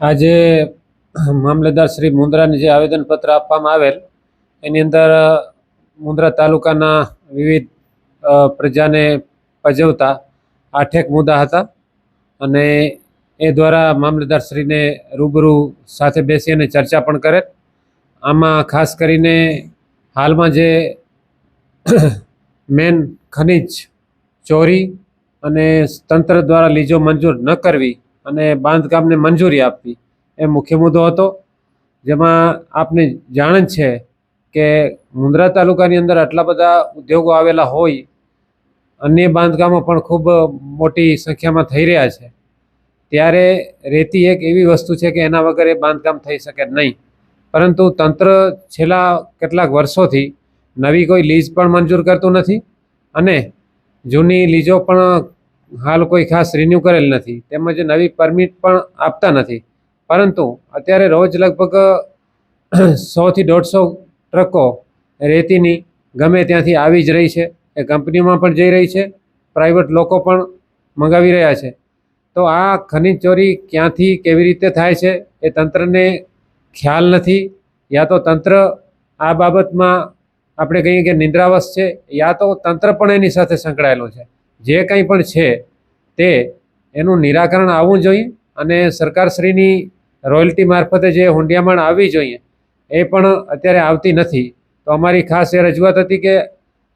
આજે મામલેદાર શ્રી મુન્દ્રાને જે આવેદનપત્ર આપવામાં આવેલ, એની અંદર મુન્દ્રા તાલુકાના વિવિધ પ્રજાને પજવતા આઠેક મુદ્દા હતા અને એ દ્વારા મામલેદારશ્રીને રૂબરૂ સાથે બેસી અને ચર્ચા પણ કરે આમાં ખાસ કરીને હાલમાં જે મેન ખનિજ ચોરી અને તંત્ર દ્વારા લીજો મંજૂર ન કરવી અને બાંધકામને મંજૂરી આપવી એ મુખ્ય મુદ્દો હતો. જેમાં આપને જાણ છે કે મુંદ્રા તાલુકાની અંદર આટલા બધા ઉદ્યોગો આવેલા હોય, અન્ય બાંધકામો પણ ખૂબ મોટી સંખ્યામાં થઈ રહ્યા છે. ત્યારે રેતી એક એવી વસ્તુ છે કે એના વગર એ બાંધકામ થઈ શકે નહીં. પરંતુ તંત્ર છેલ્લા કેટલાક વર્ષોથી નવી કોઈ લીઝ પણ મંજૂર કરતું નથી અને જૂની લીઝો પણ હાલ કોઈ ખાસ રિન્યૂ કરેલ નથી. તેમજ નવી પરમિટ પણ આપતા નથી. પરંતુ અત્યારે રોજ લગભગ સોથી દોઢસો ટ્રકો રેતીની ગમે ત્યાંથી આવી જ રહી છે. એ કંપનીમાં પણ જઈ રહી છે. પ્રાઇવેટ લોકો પણ મંગાવી રહ્યા છે. તો આ ખનિજ ચોરી ક્યાંથી કેવી રીતે થાય છે એ તંત્રને ખ્યાલ નથી. યા તો તંત્ર આ બાબતમાં આપણે કહીએ કે નિંદ્રાવશ છે. યા તો તંત્ર પણ એની સાથે સંકળાયેલું છે. જે કંઈ પણ છે તે એનું નિરાકરણ આવવું જોઈએ અને સરકારશ્રીની રોયલ્ટી મારફતે જે હુંડિયામણ આવવી જોઈએ એ પણ અત્યારે આવતી નથી. તો અમારી ખાસ એ રજૂઆત હતી કે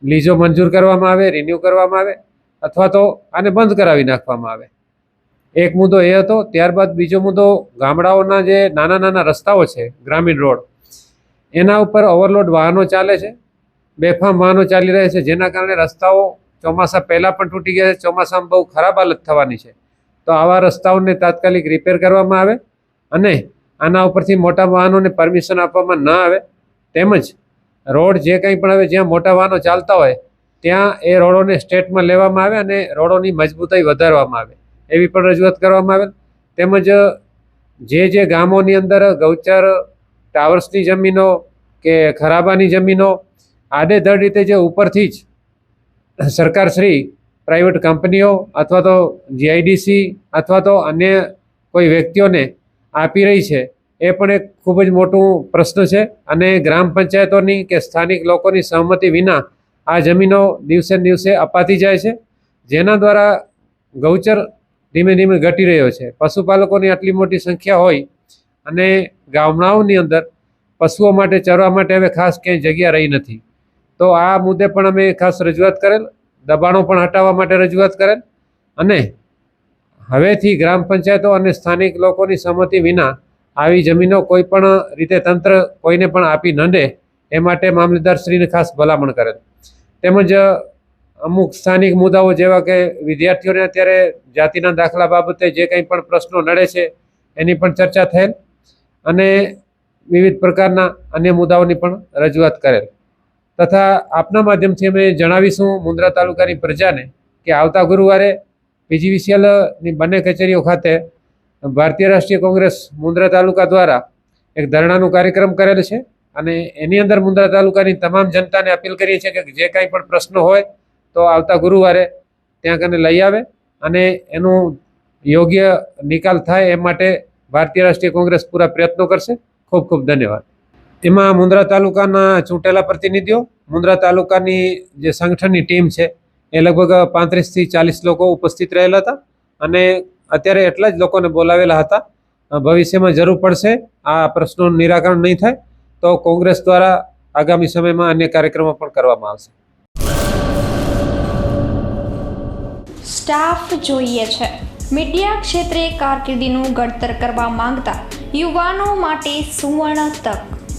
લીઝો મંજૂર કરવામાં આવે, રિન્યૂ કરવામાં આવે અથવા તો આને બંધ કરાવી નાખવામાં આવે. એક મુદ્દો એ હતો, ત્યારબાદ બીજો મુદ્દો ગામડાઓના જે નાના નાના રસ્તાઓ છે, ગ્રામીણ રોડ, એના ઉપર ઓવરલોડ વાહનો ચાલે છે, બેફામ વાહનો ચાલી રહ્યા છે, જેના કારણે રસ્તાઓ ચોમાસા પહેલાં પણ તૂટી ગયા છે. ચોમાસામાં બહુ ખરાબ હાલત થવાની છે. તો આવા રસ્તાઓને તાત્કાલિક રિપેર કરવામાં આવે અને આના ઉપરથી મોટા વાહનોને પરમિશન આપવામાં ન આવે. તેમજ રોડ જે કંઈ પણ હવે જ્યાં મોટા વાહનો ચાલતા હોય, ત્યાં એ રોડોને સ્ટેટમાં લેવામાં આવે અને રોડોની મજબૂતાઈ વધારવામાં આવે. એવી પણ રજૂઆત કરવામાં આવે. તેમજ જે જે ગામોની અંદર ગૌચર ટાવર્સની જમીનો કે ખરાબાની જમીનો, આડેધડ રીતે જે ઉપરથી જ સરકારશ્રી પ્રાઇવેટ કંપનીઓ અથવા તો જીઆઈડીસી અથવા તો અન્ય કોઈ વ્યક્તિઓને આપી રહી છે, એ પણ એક ખૂબ જ મોટું પ્રશ્ન છે અને ગ્રામ પંચાયતોની કે સ્થાનિક લોકોની સહમતિ વિના આ જમીનો દિવસે દિવસે અપાતી જાય છે. જેના દ્વારા ગૌચર ધીમે ધીમે ઘટી રહ્યો છે. પશુપાલકોની આટલી મોટી સંખ્યા હોય અને ગામડાઓની અંદર પશુઓ માટે, ચરવા માટે હવે ખાસ ક્યાંય જગ્યા રહી નથી. તો આ મુદ્દે પણ અમે ખાસ રજૂઆત કરેલ, દબાણો પણ હટાવવા માટે રજૂઆત કરેલ અને હવેથી ગ્રામ પંચાયતો અને સ્થાનિક લોકોની સંમતિ વિના આવી જમીનો કોઈ પણ રીતે તંત્ર કોઈને પણ આપી ન દે, એ માટે મામલતદારશ્રીને ખાસ ભલામણ કરેલ. તેમજ અમુક સ્થાનિક મુદ્દાઓ જેવા કે વિદ્યાર્થીઓને અત્યારે જાતિના દાખલા બાબતે જે કંઈ પણ પ્રશ્નો નડે છે, એની પણ ચર્ચા થયેલ અને વિવિધ પ્રકારના અન્ય મુદ્દાઓની પણ રજૂઆત કરેલ. તથા આપના માધ્યમથી અમે જણાવીશું મુન્દ્રા તાલુકાની પ્રજાને કે આવતા ગુરુવારે પીજીવીસીએલની બંને કચેરીઓ ખાતે ભારતીય રાષ્ટ્રીય કોંગ્રેસ મુન્દ્રા તાલુકા દ્વારા એક ધરણાનો કાર્યક્રમ કરેલ છે. અને એની અંદર મુન્દ્રા તાલુકાની તમામ જનતાને અપીલ કરીએ છીએ કે જે કાંઈ પણ પ્રશ્નો હોય તો આવતા ગુરુવારે ત્યાં કને લઈ આવે અને એનું યોગ્ય નિકાલ થાય એ માટે ભારતીય રાષ્ટ્રીય કોંગ્રેસ પૂરા પ્રયત્નો કરશે. ખૂબ ખૂબ ધન્યવાદ. એમાં મુન્દ્રા તાલુકાના ચૂંટેલા પ્રતિનિધિઓ મુન્દ્રા તાલુકાની જે સંગઠનની ટીમ છે, એ લગભગ પાંત્રીસથી ચાલીસ લોકો ઉપસ્થિત રહેલા હતા અને અત્યારે એટલા જ લોકોને બોલાવેલા હતા. ભવિષ્યમાં જરૂર પડશે આ પ્રશ્નોનું નિરાકરણ નહીં થાય તો કોંગ્રેસ દ્વારા આગામી સમયમાં અન્ય કાર્યક્રમો પણ કરવામાં આવશે. સ્ટાફ જોઈએ છે. મીડિયા ક્ષેત્રે કારકિર્દીનું ઘડતર કરવા માંગતા યુવાનો માટે સુવર્ણ તક.